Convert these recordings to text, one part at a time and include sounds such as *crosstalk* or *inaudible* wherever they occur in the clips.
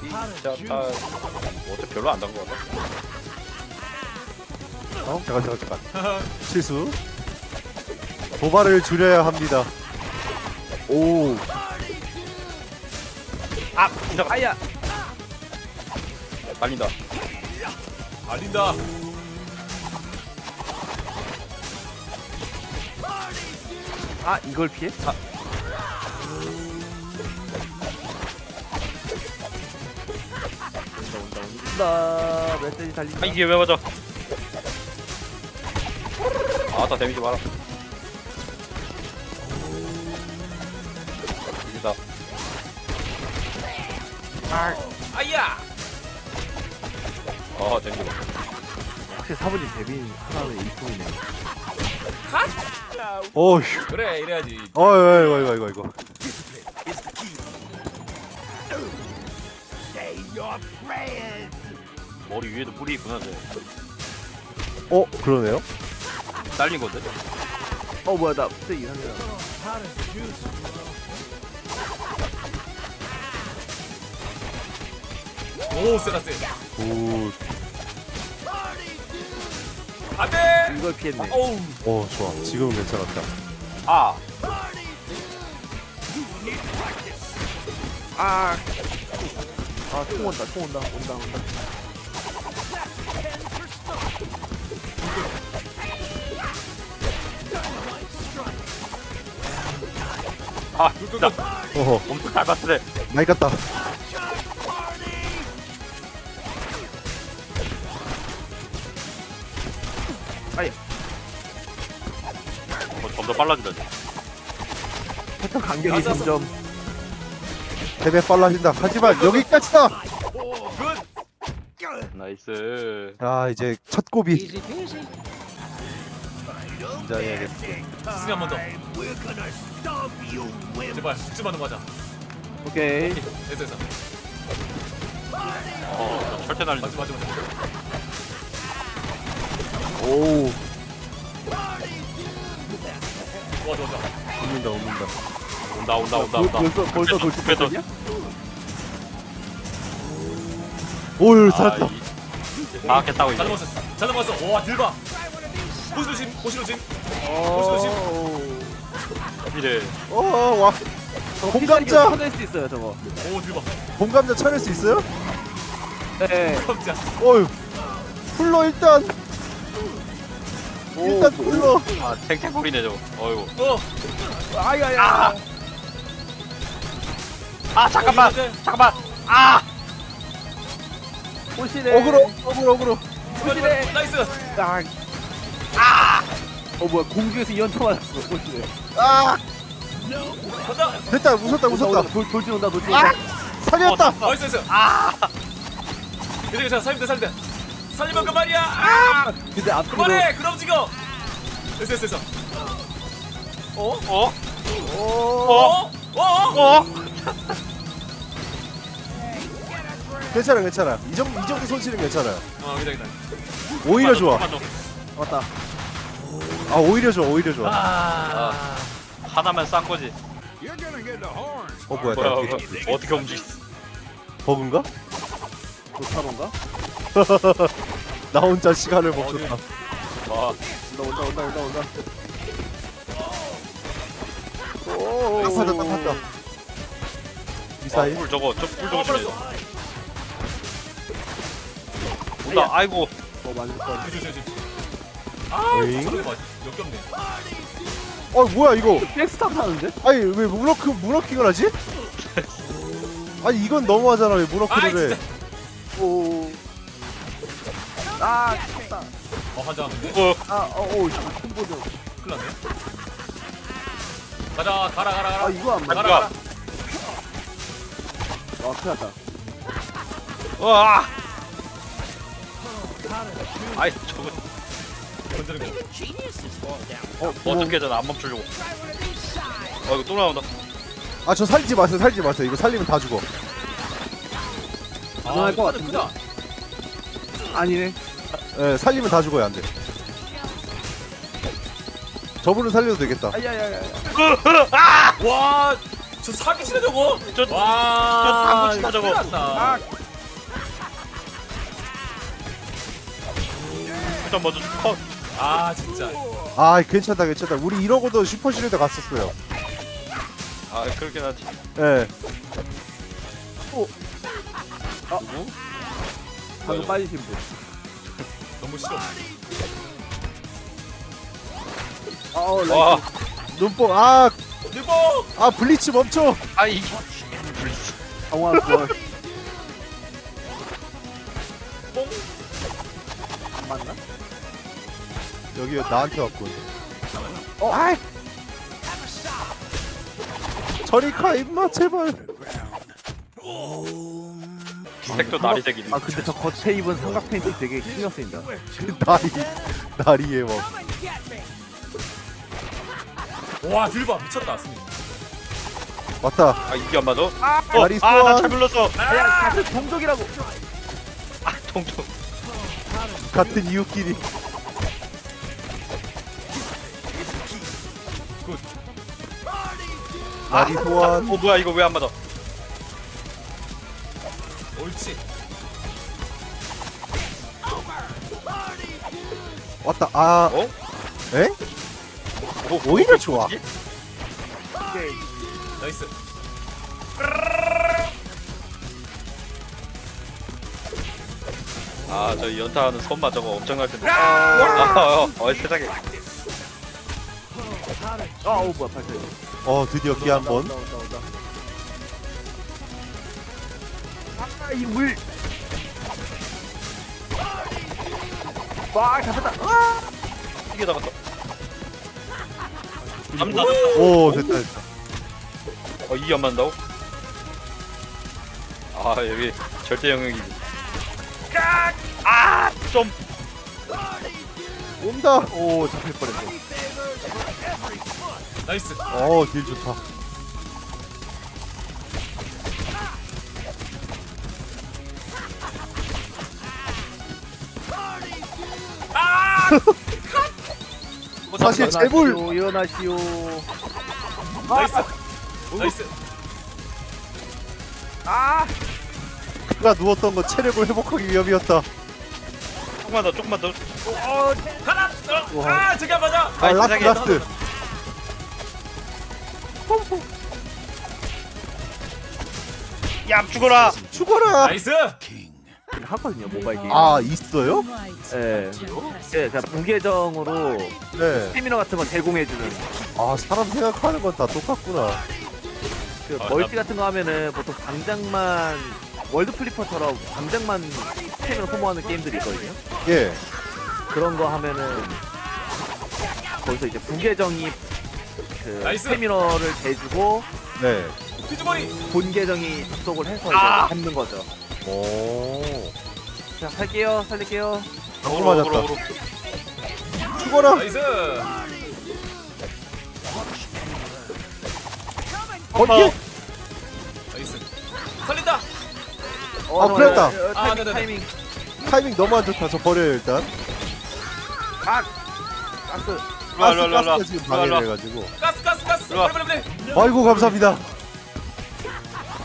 진짜 어차피 별로 안 단 거 같아. 어? 잠깐 잠깐 잠깐 실수 도발을 줄여야 합니다 오 아, 진짜 아야. 말린다. 알린다. 아 이걸 피해? 아. 온다. 메시지 달린다. 아 이게 왜 맞아? 아따 데미지 많아. 이다. 아야. 아 데미지. 확실히 사부님 데뷔 하나는 일품이네. 어휴 그래 이래야지. 어이 이거 이거 이거 이거 머리 위에도 뿔이 있구나. 쟤. 어 그러네요 딸린 건데? 어 뭐야 나 갑자기 이상해. 오 세다 세. 오 안돼. 이걸 피했네. 어우. 어, 좋아 지금은 괜찮았다 아, 아. 아 총 온다 총 온다 온다 온다. 아, 진짜 어허 엄청 닮았네. 많이 갔다 어, 점점 빨라진다. 쟤. 패턴 간격이 맞았어. 점점. 패배 빨라진다 하지만 여기까지다 굿. 나이스. 자 이제 첫 고비 긴장해야겠어 승리 한번 더. 제발 숙주만 맞아. 오케이. 됐어 됐어. 어, 저 철퇴. 맞지 맞지 맞지. 오 좋아 좋아 좋아. 웃는다 웃는다 온다, 온다, 온다, 벌- 온다. 벌써 벌써 돌진했냐? 오유 아, 살았다 이- 다 했다고 잘 이제. 넘었어. 잘 넘었어. 와 들봐. 보시 조심. 보시 조심. 어. 이래. 어와 공감자! 쳐낼 수 있어요 저거. 오 들봐. 공감자 찾을 수 있어요? 네. 깜짝. 어휴 풀러 일단 일단 풀러 아, 탱탱거리네 저거. 어이구. 어. 아야야. 아, 잠깐만. 잠깐만. 아, 보시네. 어그로 어그로 어그로 보시네. 나이스. 아. 아. 어 뭐야 공중에서 연타 맞았어. 보시네. 아 간다. 됐다 웃었다 웃었다 돌 돌진 온다 돌진 아 온다. 살렸다 나이스 나이스. 아. 괜찮아 괜찮아. 살림돼 살림돼. 살리면 그만이야. 아. 근데 앞뒤로 그만해. 그럼 지금. 됐어 됐어 됐어. 어? 어? 어? 어? 어? 어? 괜찮아 괜찮아 이 정도 이 정도 손실은 괜찮아요 어 기다 기다. 오히려 좋아 왔다. 아 오히려 좋아 오히려 좋아 아. 하나만 싼 거지. 어 뭐야 뭐야, 나 뭐야, 어떻게 움직였어? 버그인가? 도타론가? *laughs* 나 혼자 시간을 멈췄다 와, 온다 온다 온다 온다 온다. 딱 맞았다 맞다 와, 미사일 뿔 저거, 저뿔 저거 어, 조심해. 벌써. 온다, 아이고. 어 맞을 거. 조심 조심. 아, 에잉? 맞. 역겹네. 어 뭐야 이거 백스탑 하는데? 아니 왜 문어크 문어킹을 하지? 아니 이건 너무하잖아 왜 아, 문어킹을 해. 오. 아 쳤다. 어, 한장한데 어, 아 어오 콤보드. 큰일 났네. 가자, 가라, 가라, 가라. 아 이거 안 맞아. 가라, 큰일 났다. 와. 아이, 저거 건드는 거. 어. 어떻게 해서 안 멈추려고. 어, 이거 또 나온다. 아 저 살지 마세요 살지 마세요 이거 살리면 다 죽어 가능할 것 카드 같은데? 크다. 아니네. 예 살리면 다 죽어요 안돼 저분을 살려도 되겠다. 아야야야. 와, 저 사기 싫어 저거. 저- 와, 저 당구 치다 저거. 큰일 났다. 일단 먼저 컷. 아, 진짜. 아 괜찮다 괜찮다. 우리 이러고도 슈퍼시리드 갔었어요. 아 그렇긴 하지. 예. 방금 빠지신 분. 싫어. 아우 와, 라이트. 눈뽕 아, 일보. 아 블리츠 멈춰. 아 이게 블리츠. 정화 부활. 뽕. 맞나? 여기 나한테 왔군. 어, 아이. 저리 가 임마 제발. 색도 나리색이네. 아 근데 저 겉에 입은 삼각 팬티 되게 신경 쓰인다. 나리 나리의 뭐. 와, 딜바 미쳤다, 스님. 왔다. 아 이게 안 맞아? 어, 나리 아, 나 소환. 잘 불렀어. 야 같은 동족이라고. 아, 통통. 같은 이웃끼리. 나리 소환. 어 뭐야 이거 왜 안 맞아? 옳지. 왔다. 아, 어? 에? 뭐, 오히려 좋아. 오케이. 나이스. 아, 저 연타하는 손마 저거 엄청날 텐데. 아, 어, 어, 어, 세상에. 아우 뭐야 발사. 어 드디어 기한 번. 아 이 물. 와 잡혔다. 아! 이게 나갔어. 남자. 오 됐다 됐다. 어, 이게 안 맞는다고? 아, 여기 절대 영역이. 아, 좀. 온다. 오 잡힐 뻔했어. 나이스. 어딜 좋다. 사실 재물 일어나시오, 일어나시오. 나이스. 나이스. 아! 그가 누웠던 건 체력을 회복하기 위함이었다. 조금만 더, 조금만 더. 어, 하나. 어, 아, 저기 안 맞아. 아 라스트. 라스트. 야, 죽어라. 죽어라. 나이스. 하거든요 모바일 게임. 아 있어요? 예. 예, 자 무계정으로 네. 스태미너 같은 거 제공해주는 아 사람 생각하는 건 다 똑같구나. 그 아, 멀티 같은 거 하면은 보통 당장만 월드 플리퍼처럼 당장만 스태미너 소모하는 게임들이 있거든요. 예. 그런 거 하면은 거기서 이제 부계정이 그 나이스. 스태미너를 대주고 네. 피주머니. 본 계정이 접속을 해서 아. 이제 잡는 거죠. 오. 자 살게요, 살릴게요. 방금 맞았다. 어그로, 어그로. 죽어라. 나이스. 어디? 나이스. 살린다. 어, 아, 저, 그랬다. 어, 타이밍, 아, 네네네. 타이밍. 타이밍 너무 안 좋다. 저 버려요 일단. 아, 가스. 일로와, 가스 일로와, 일로와. 가스가 지금 일로와, 방해를 일로와. 해가지고. 가스, 가스, 가스. 일로와. 빨리, 빨리, 빨리. 아이고 감사합니다.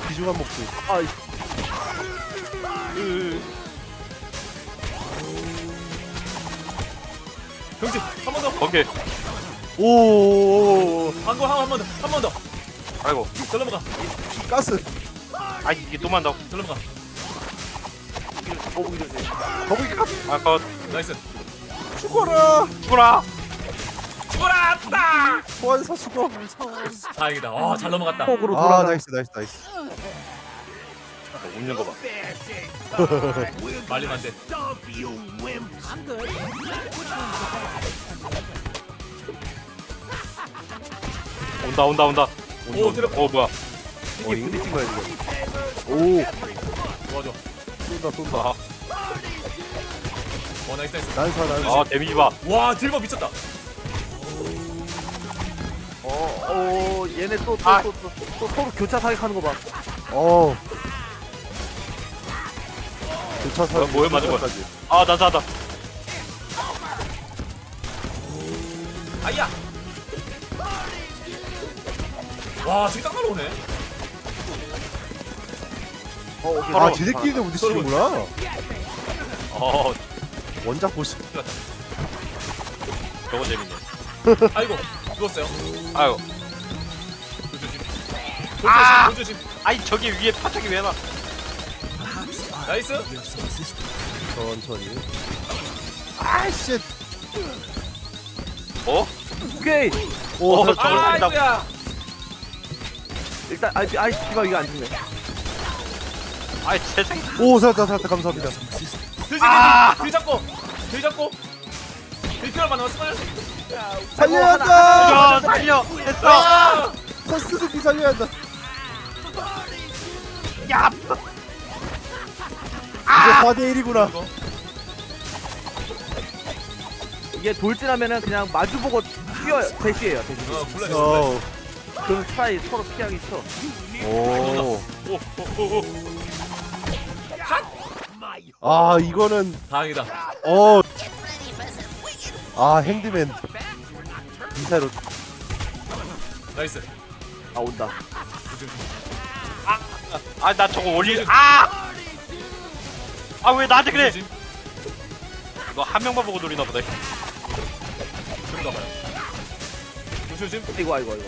귀중한 목숨. 아, 병진, 한번 더. 번개. 오. 방금 한번 더, 한 번 더. 아이고. 절 넘어가, 가스. 아, 이게 또 만다고. 절 넘어가. 거북이 조심. 거북이 가. 아, 컷. 나이스. 죽어라. 죽어라. 죽어라! 따! 소환사 죽어. 다행이다. 와, 잘 넘어갔다. 폭으로 아 돌아가. 나이스 나이스 나이스. 웃는 거 봐. 말리면 안 돼. 온다, 온다, 온다. 오, 들어. 어, 뭐야. 이게 부딪힌 거야 지금. 오, 좋아. 쏜다 쏜다. 아, 어, 나이스, 나이스. 난사 난사. 아 데미지 봐. 와, 딜버 미쳤다. 어, 어, 얘네 또, 또, 아. 또, 또, 또 서로 교차 사격하는 거 봐. 어. 교차 사. 어, 뭐에 맞은 거야? 아, 난사하다. 아야! 와 저기 딱 날라오네 어, 오케이. 아 바로, 지들끼리도 부딪히는구나 어 원작 보스 *laughs* 저거 재밌네 아이고 누웠어요 아유 조조심 아! 조조심 조조심 아이 저기 위에 파짝이 왜 나? 나이스 천천히 아이씨 어? 오케이. 오 어, 살- 저걸 아 뺀다고. 이거야 일단 아이 아이 씨발 이거 안 죽네. 아이 세상 오 살았다 살았다 감사합니다 들지 아! 들 잡고 들 잡고 들 필요만 남았으면 살려야 한다 야 살려 됐어 아! 서스스키 살려야 한다 야 이제 4대 1이구나 이게 돌진하면은 그냥 마주보고 뛰어요. 대시해요. 대시. 어 굴러냈어 어. 그럼 차라리 서로 피하기 쉬워. 오. 오 오 오 오 아 이거는 다행이다 어. 아 핸드맨 미사로 나이스 아 온다. 아 나 저거 올릴 아! 아 왜 나한테 그래? 조조심 너한 명만 보고 노리나 보다 그런가 봐요 조조심 아이고 아이고 아이고.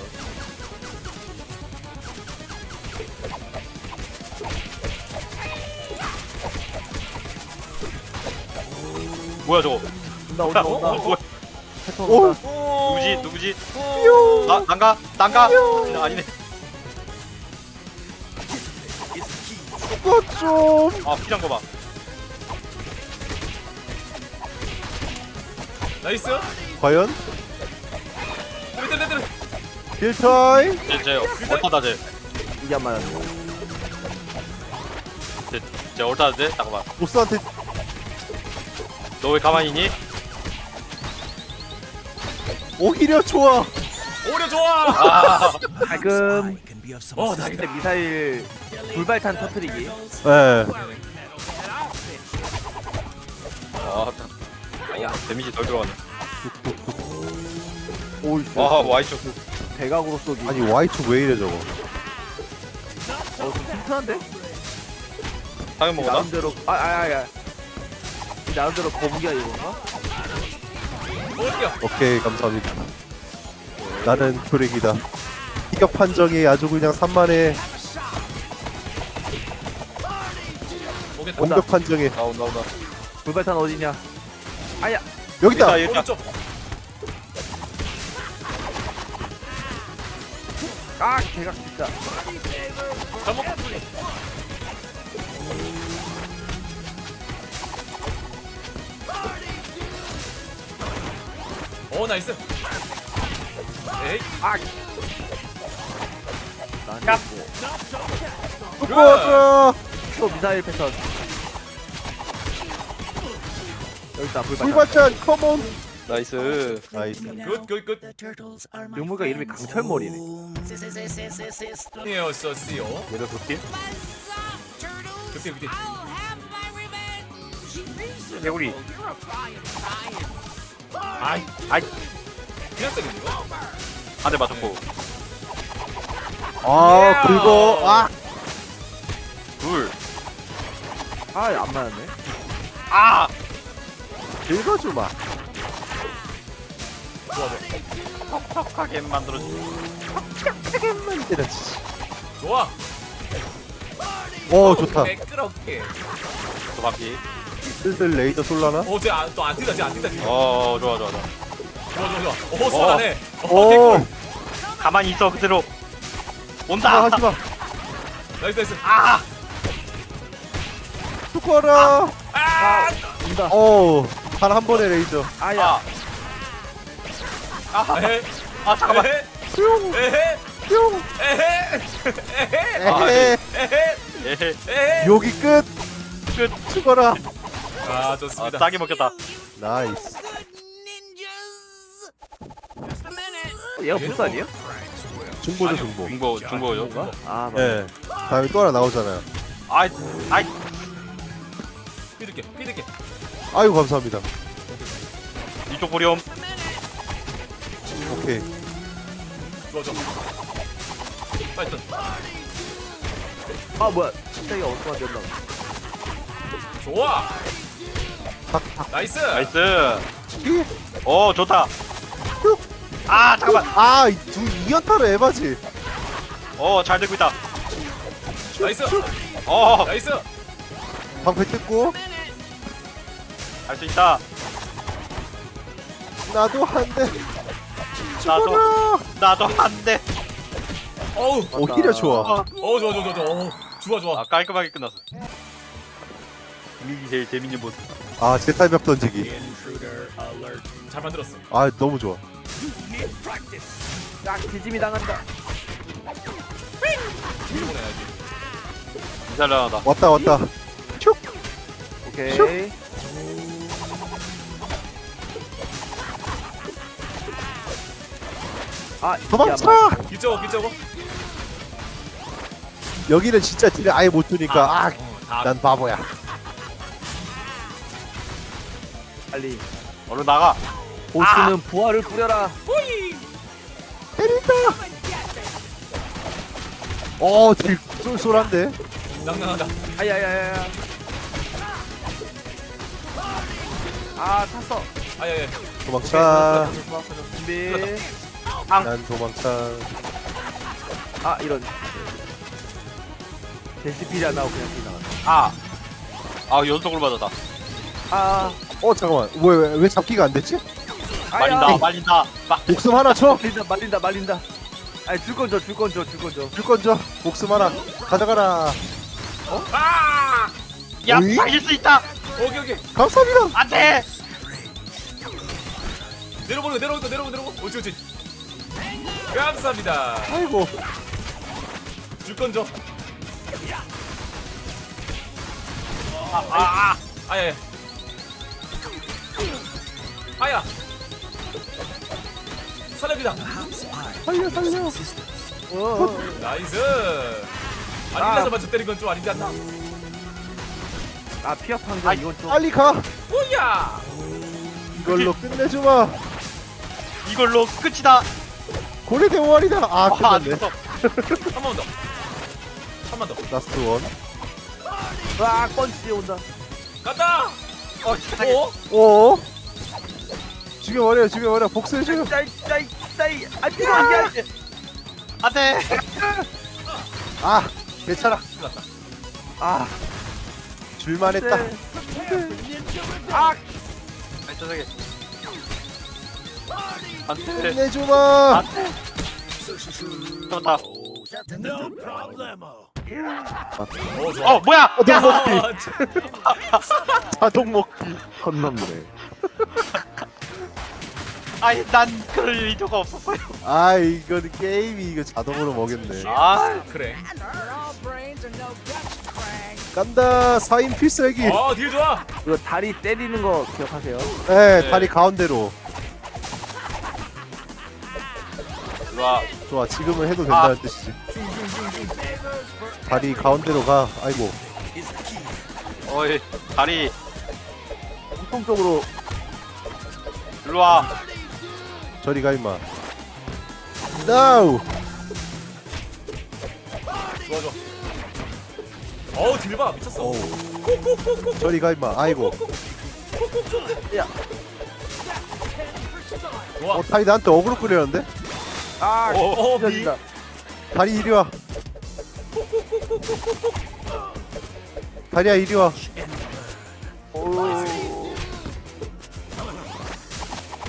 뭐야 저거 온다 온다 어? 온다. 어? 뭐야 패턴 오. 온다. 누구지 누구지 나 난가 난가 아니네 그거 좀아 피난 거 봐 나이스. 과연? 레드 레드 쟤쟤 얼타다 쟤쟤 이게 안 맞았네. 얼타는데 잠깐만. 보스한테 너 왜 가만히 있니? 오히려 좋아. 오히려 좋아. 아 가끔 어 다행이다 근데 미사일 불발탄 터트리기. 예. 아, 야 데미지 덜 들어가네 오이 아 Y쪽 대각으로 쏘기. 아니 Y축 왜 이래 저거 어, 좀 튼튼한데? 당연 먹었나? 나름대로 아, 아, 아, 아. 이 나름대로 거북이야 이건가? 오케이 감사합니다 나는 표렉이다 피격 판정이 아주 그냥 산만해 오겠다 공격 판정에 나온다 온다 불발탄 어디냐? 아야, 여기 있다 여기 있다. 오른쪽. 아, 대각 진짜. 잘못 오 나이스. 에이. 아, 뚜껑 또 미사일 패턴. 있다. 불발탄. 불발찬 컴온 나이스. 나이스. 굿굿굿 유물가 이름이 강철머리네. 이에요 써시오 얘도 도팀? 그때 그때 개구리. 아이. 아이. 그냥 써는 한대 맞았고. 아 긁어. 아. 둘. 아, 안 맞았네. 아! 긁어주마. 좋아 퍽퍽하게 만들어주 때려치 좋아. 어 좋다. 매끄럽게. 또 바퀴. 슬슬 레이저 쏠라나? 어쟤또안 뛴다 쟤안 뛴다 지금. 어 좋아 좋아 좋아. 좋아 좋아 좋아. 오 쏘라네. 오 오. 개꿀. 가만히 있어 그대로. 아, 온다. 하지마 나이스 나이스. 아! 뚜껑아! 아 온다. 어 단한 번에 레이저. 아야. 아! 아! 에헤. 아 잠깐만. 에헤. 뿅 에헤. 뿅 에헤. 에헤. 아, 에헤. 에헤. 에헤. 에헤. 여기 끝. 끝. 죽어라. 아 아, 좋습니다. 싸게 먹겠다. 나이스. 얘가 보스 아니에요? 중보죠. 중보. 중고 중고요 아, 맞아. 예. 다음에 또 하나 나오잖아요. 아이 아이 아이고 감사합니다. 이쪽 보렴. 오케이. 좋아 좋아 파이튼 아 뭐야. 갑자기 어떻게 된다 좋아. 나이스. 나이스. 오 좋다. 아 잠깐만. 아두 이연타로 에바지. 어잘 되고 있다. 나이스. 수 나이스. 방패 뜯고 있다. 나도 한대. 나도 죽어라! 나도 한대. 어우! 오히려 좋아. 어, 어 좋아 좋아 좋아 좋아. 어우, 좋아 좋아. 아 깔끔하게 끝났어. 이게 제일 재밌는 모습. 아 제탈벽 던지기. 잘 만들었어. 아 너무 좋아. 딱 지짐이 당한다. 뒤로 보내야지. 잘 나가다 왔다 왔다. 슉! 오케이 아 도망쳐! 야, 기쩌고 기쩌고 여기는 진짜 딜을 아예 못 주니까 어, 아다난 바보야. 빨리. 얼른 나가. 보스는 부활을 뿌려라. 때린다! 어딜 쏠쏠한데? 낭낭하다. 아야야야야. 아 탔어. 아야야. 도망쳐. 준비 난 도망쳐. 아 이런. 데시필이 안 나오고 그냥 지나가 아. 아 연속으로 맞았다. 아. 어 잠깐만. 왜 왜 왜 잡기가 안 됐지? 말린다, 말린다. 막 목숨 하나 쳐? 말린다 말린다 말린다. 아니 줄건 줘, 줄건 줘, 줄건 줘. 줄 건져. 목숨 하나. 가져가라. 아! 야, 어이? 살릴 수 있다. 오케이 오케이. 감사합니다. 안돼. 내려보는 거 내려오는 거 내려오고 내려오고. 옳지 옳지 감사합니다. 아이고. 줄건 줘 아, 아, 아야야. 아야. 살려비다 살려 살려. 어, 나이스. 아니면서 맞춰 때린 건 좀 아니지 않나? 아 피업 판정 이건 좀. 빨리 가. 오야. 이걸로 끝내주마. 이걸로 끝이다. 고래 대원이다 아 아, 안 끝났네 됐어. 한 번 더 한 번 더 라스트 원 와 펀치 온다. 갔다 어. 오 오 죽여버려 죽여버려 복수해줘 짜이 짜이 짜이. 아 피가 이게. 안돼. 아 괜찮아 끝났다 아 줄만 했다 네. 아 아, 세상에. 안돼. 끝내주마 안돼. 좋아 어, 뭐야? 어, 너무 먹기 아, 참. 자동 먹기 선 넘네. 아니, 난 그럴 의도가 없었어요. 아 이거는 게임이 이거 자동으로 먹였네 아, 그래 간다 4인 필살기 어딜 좋아 이거 다리 때리는 거 기억하세요? 네 네. 다리 가운데로 좋아. 좋아 지금은 해도 된다는 아. 뜻이지. 다리 가운데로 가. 아이고. 어이, 다리, 공통적으로. 일로 와. 저리 가 임마. NO! 좋아 좋아 어우 딜봐. 미쳤어. 어우. 저리 가 임마. 아이고. 좋아 어 다리 나한테 어그로 끌려는데 아 오, 어, 미. 다리 이리 와 다리야 이리 와 오.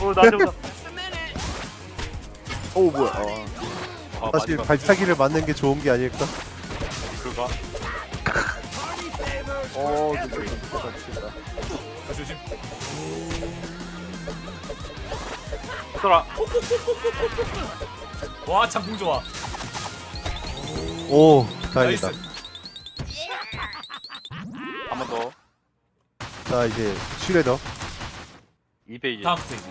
어, 나 좀. 오 뭐야? 어. 아, 사실 발차기를 맞는 게 좋은 게 아닐까 그거. 어 미쳤다. 자, 조심 돌아. 와 장풍 좋아 오 다행이다 한번 더. 자 이제 슈레더 2페이지. 다음 스테이지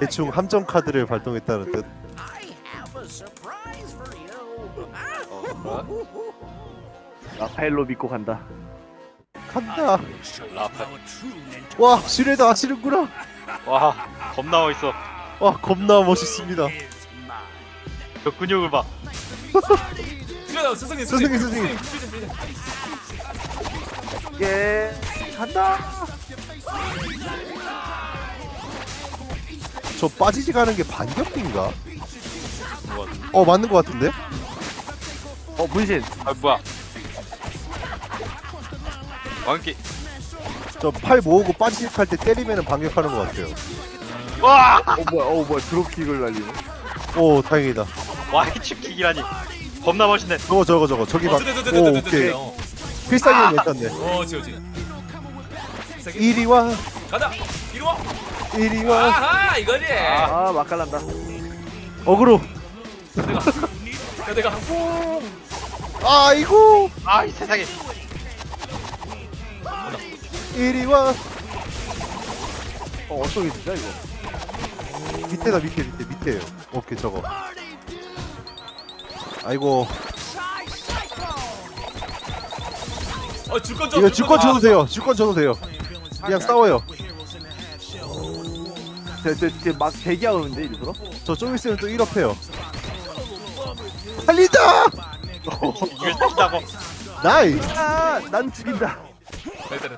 대충 함정 카드를 발동했다는 뜻 어? 라파엘로 믿고 간다. 간다 라파. 와 슈레더 아시는구나 와, 겁나 멋있어. 와 겁나 멋있습니다. 저 근육을 봐. 들어가 스승님 스승님, 스승님. 스승님. 예 간다 저 빠지지 가는 게 반격인가? 뭐, 어 맞는 것 같은데? 어 문신 아 뭐야? 왕기. 저 팔 모으고 빠지직할 때 때리면 반격하는 것 같아요. 와! 어 뭐야 어 뭐야 드롭킥을 날리네 오 다행이다. 와이치킥이라니. 겁나 멋있네. 저거 저거 저거 저기 어, 됐다, 오 오케이. 어. 필살기는 괜찮네. 어, 지오지. 세게. 이리 와 가자. 이리 와. 이리 와. 아하, 이거지. 아 맛깔난다 어그로. 내가, 야, 내가. 아이고 아 이 세상에. 이리 와. 어 어떻게 진짜 이거 밑에다 밑에 밑에 밑에요. 오케이 저거. 아이고 어, 줄건 줘. 이거 주권 아, 줘도 돼요. 주권 줘도 돼요. 그냥 싸워요. 제제막 대기하는데 일부러 저 좀 있으면 또 1업 해요. 살린다. 이걸 쏜다고. 나이스. 아 난 죽인다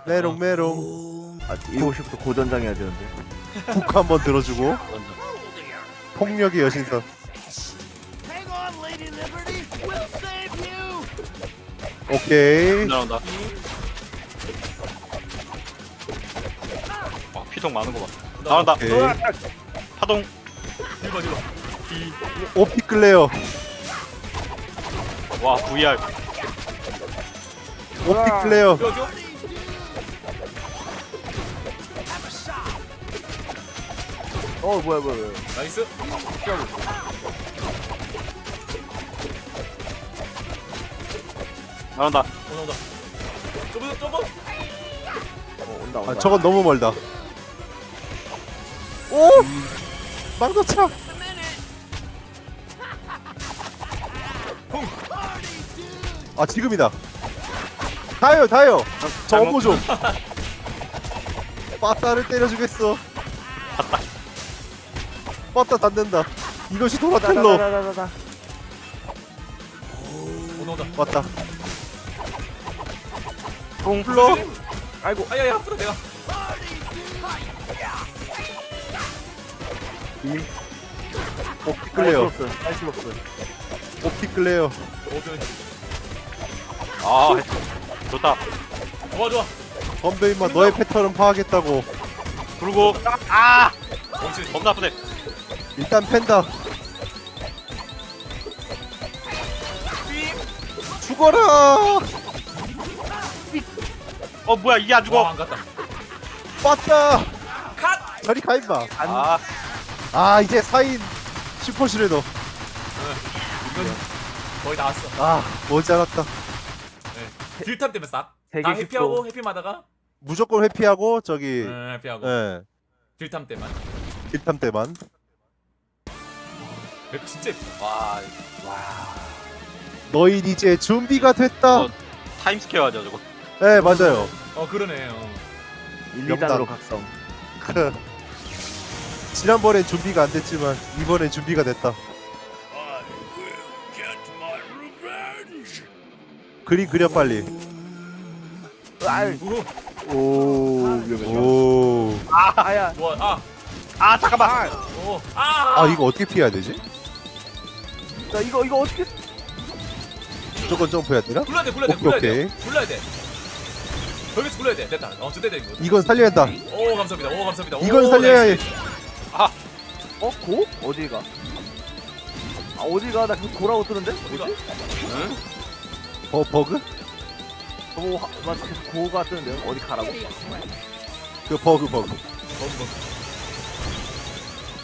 메롱 메롱. 아 7시부터 고전장 해야 되는데 훅 한번 들어주고 폭력의 여신선. 오케이. 나온다. 와 피동 많은 거 봐. 나온다. 오케이. 파동. 일번, 일번. 오피 클레어. 와 VR. 오피 클레어. 어 뭐야 뭐야 뭐야 나이스. 나온다. 어, 나온다. 좁은, 좁은. 어 온다 온다 아 저건 너무 멀다. 오! 망도차. 아 지금이다. 다요 다요. 저 업무 좀. 빠따를 때려주겠어. *laughs* 빠따 닿는다. 이것이 도라텔로. 왔다. 공 불러. 아이고 아야야, 앞으로 내가. 오피 클레어. 사이클롭스 오피 클레어. 어, 오케이. 아 좋다. 좋아, 좋아. 건배 임마 너의 패턴은 파악했다고. 그리고 아. 겁나 아프네. 일단 팬다. 죽어라. 어 뭐야 이게 안 와, 죽어. 안 갔다. 빠따. 컷! 저리 가 임마. 아 아 이제 4인 슈퍼 슈레더. 이건 거의 다 왔어. 아 모자랐다. 네. 딜탑 때문에 싹. 세계 다 슈퍼. 회피하고 회피마다가 무조건 회피하고 저기 네, 회피하고 예 딜탑 때만. 딜탐 때만. 회- 진짜 예쁘다. 와 너희 이제 준비가 됐다. 어. 타임스퀘어 하죠 저거. 네 맞아요. 어 그러네. 어. 1, 명당. 2단으로 각성 크. *laughs* 지난번엔 준비가 안 됐지만 이번엔 준비가 됐다. 그림 그려 빨리. 우후. 오 위험해 오. 아야 좋아. 아. 아 잠깐만. 오. 아. 아 이거 어떻게 피해야 되지? 나 이거 이거 어떻게 무조건 점프해야 되나? 굴러야 돼. 굴러야 돼. 오케이, 굴러야 돼. 오케이. 굴러야 돼. 거기서 굴러야 돼. 됐다. 어, 저때 돼 이거. 이건 살려야 한다. 오 감사합니다. 오 감사합니다. 오, 이건 살려야 해. 나이스. 어? 고? 어디 가? 아 어디 가? 나 계속 고라고 뜨는데? 어디가? 응? 어 버그? 어, 하- 나 계속 고가 뜨는데요? 어디 가라고? 그 버그 버그. 어, 뭐.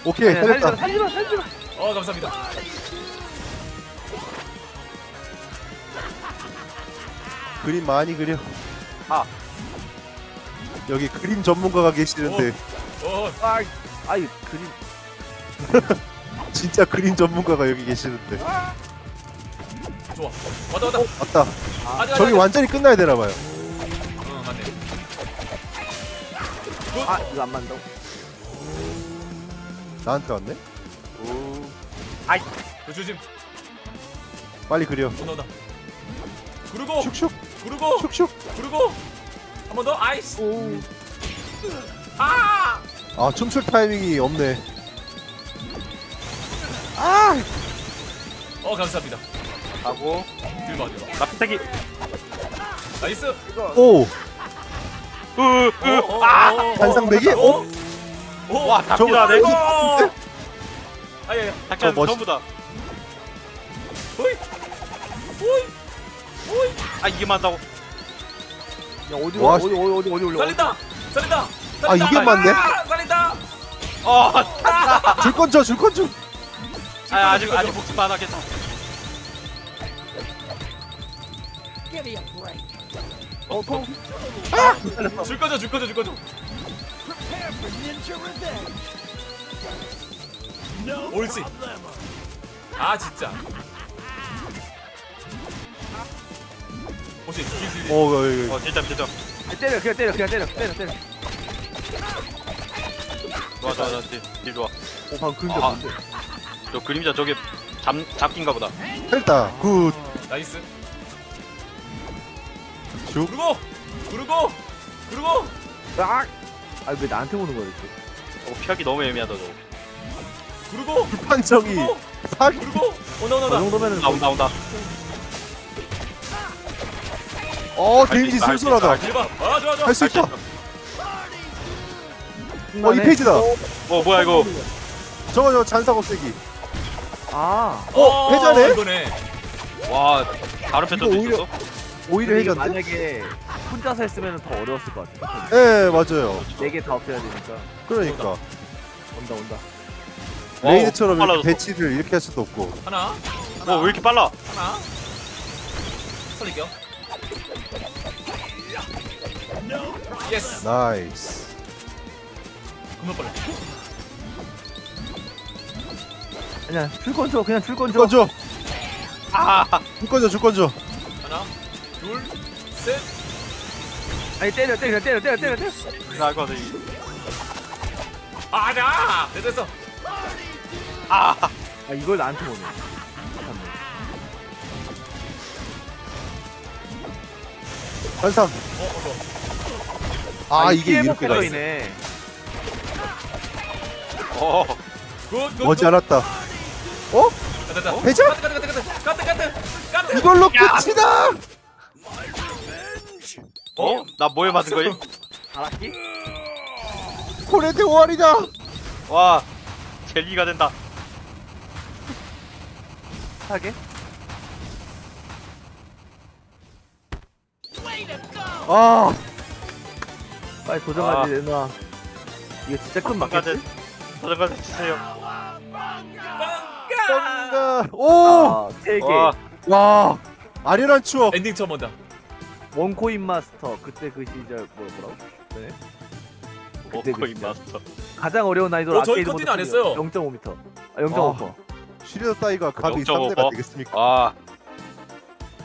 오케이 살리지 마 살렸다. 살리지 마 살리지 마 어 감사합니다. 그림 많이 그려. 아. 여기 그림 전문가가 계시는데 어. 아, 아이 그림 *laughs* 진짜 그림 전문가가 여기 계시는데 좋아. 왔다 왔다. 맞다. 아직, 저기. 완전히 끝나야 되나 봐요. 어 맞네. 아 이거 안 맞는다고? 나한테 왔네? 오. 그 조심. 빨리 그려 못 나온다. 그리고 슉슉 그리고 슉슉 그리고 한 번 더. 아이씨. 오. 아! 아 춤출 타이밍이 없네 어 감사합니다. 하고 딜 맞으러. 납치기. 나이스. 오! 으으. 어, 어, 아. 어, 어, 반상배기? 어? 어? 와 저거 잡히다네. 어! 아야야. 잠깐 저 멋있- 전부 다. 아 이게 맞다고. 야 어디 와, 어디 어디 어디 어디 올려? 살린다. 살린다. 아. 이게 맞네? 아, 살린다. 어. *laughs* 줄건 줘 줄건 줘 아 아직 아직 목숨 많아 괜찮아. 어 통. 줄 거죠, 줄 거죠, 줄 거죠. 옳지. 아 진짜. 혹시 딜, 딜, 딜. 어, 어, 어, 어 딜점 딜점. 아, 때려 그냥 때려 그냥 때려 때려 때려. 좋아 좋아 좋아 딜, 딜 좋아. 오 방금 그림자 아. 뭔데? 저 그림자 저게 잡 잡긴가 보다. 됐다 굿 나이스. 슉 그리고 그리고 그리고 아! 아왜 나한테 오는 거야 이렇게? 어 피하기 너무 애매하다 저거. 그리고 판정이 그리고 사기 그리고 온다 온다 저 온다. 정도면은 나온다 온다. 어 데미지 쏠쏠하다 할수 있다. 어 이 페이지다 어 뭐야 이거. 저거 저 잔상 없애기 아 어, 회전해? 이거네. 와 다른 패턴도 이거 오히려- 있었어? 오히려 이게 해줬네 만약에 혼자서 했으면 더 어려웠을 것 같아. 예 맞아요 네개 다 없애야 되니까. 그러니까 온다 온다. 레이드처럼 이렇게 빨라졌어. 배치를 이렇게 할 수도 없고 하나. 하나. 어왜 이렇게 빨라? 하나. 살릴게 예스. 나이스 금방 빨라. 그냥 줄건 줘 그냥 줄건 줘. 줄건 줘 아. 줄건 줘 줄건 줘 하나, 둘, 셋. 아니 때려 때려 때려 때려 때려 때려. 나알것 같아. 아, 자, 됐어, 됐어. 아. 아 이걸 나한테. 잔상 어, 어, 아이 이게 이렇게 가 있어 목표이네. 어. 머지 않았다 됐다. 회전? 이걸로 끝이다 어? 나 뭐에 맞은 거임? 알았기? 코레드 오알이다 와. 젤리가 된다. 하게? 아 빨리 도전하지 내놔. 이거 진짜 큰 저까지 맞겠지? 저까지 치세요. 뭔가 오! 아, 세 개. 와. 와 아련한 추억 엔딩 처음 본다. 원코인 마스터 그때 그 시절 뭐 뭐라고? 네. 그때 그 시절. 마스터. 가장 어려운 난이도 어, 저희 아케이드 컨티뉴 모드 안 했어요. 0.5m. 아 0.5%. 시리더 따위가 감히 0.5 상대가 버? 되겠습니까 와.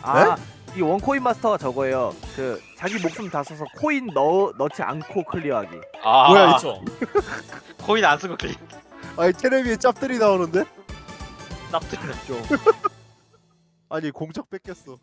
아, 이 원코인 마스터가 저거예요. 그 자기 목숨 다 써서 코인 넣 넣지 않고 클리어하기. 아. 뭐야, 그렇죠. *laughs* 코인 안 쓰고 클릭. 아니 테레비에 짭들이 나오는데 납득. 좀. *laughs* 아니 공적 뺏겼어